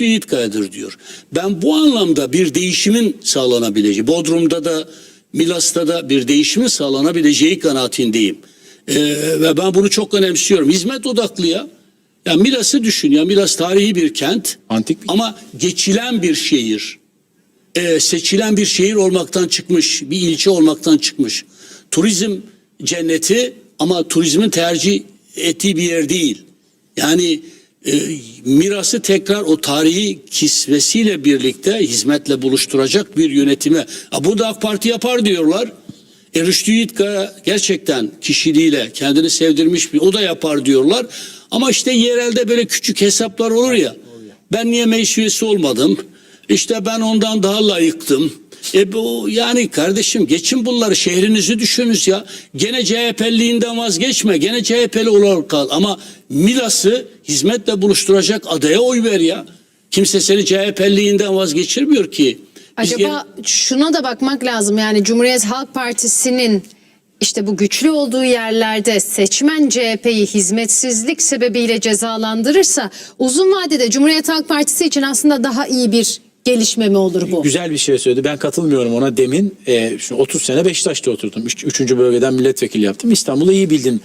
Rüştü Yiğitkaya'dır diyor. Ben bu anlamda bir değişimin sağlanabileceği, Bodrum'da da Milas'ta da bir değişimin sağlanabileceği kanaatindeyim. Ee, ve ben bunu çok önemsiyorum. Hizmet odaklı ya. Ya Milas'ı düşün ya Milas tarihi bir kent Antik bir ama geçilen bir şehir. Ee, seçilen bir şehir olmaktan çıkmış, bir ilçe olmaktan çıkmış. Turizm cenneti ama turizmin tercih ettiği bir yer değil. Yani e, mirası tekrar o tarihi kisvesiyle birlikte hizmetle buluşturacak bir yönetime. Ha, bu da AK Parti yapar diyorlar. E, Rüştü Yiğitkaya gerçekten kişiliğiyle kendini sevdirmiş bir o da yapar diyorlar. Ama işte yerelde böyle küçük hesaplar olur ya. Ben niye meclis üyesi olmadım? İşte ben ondan daha layıktım. E bu yani kardeşim geçin bunları şehrinizi düşününüz ya. Gene CHP'liğinden vazgeçme. Gene CHP'li olarak kal. Ama Milas'ı hizmetle buluşturacak adaya oy ver ya. Kimse seni CHP'liğinden vazgeçirmiyor ki. Biz Acaba şuna da bakmak lazım yani Cumhuriyet Halk Partisi'nin işte bu güçlü olduğu yerlerde seçmen CHP'yi hizmetsizlik sebebiyle cezalandırırsa uzun vadede Cumhuriyet Halk Partisi için aslında daha iyi bir gelişme mi olur bu? Güzel bir şey söyledi. Ben katılmıyorum ona demin. E, şu 30 sene Beşiktaş'ta oturdum. Üç, üçüncü bölgeden milletvekili yaptım. İstanbul'u iyi bildim.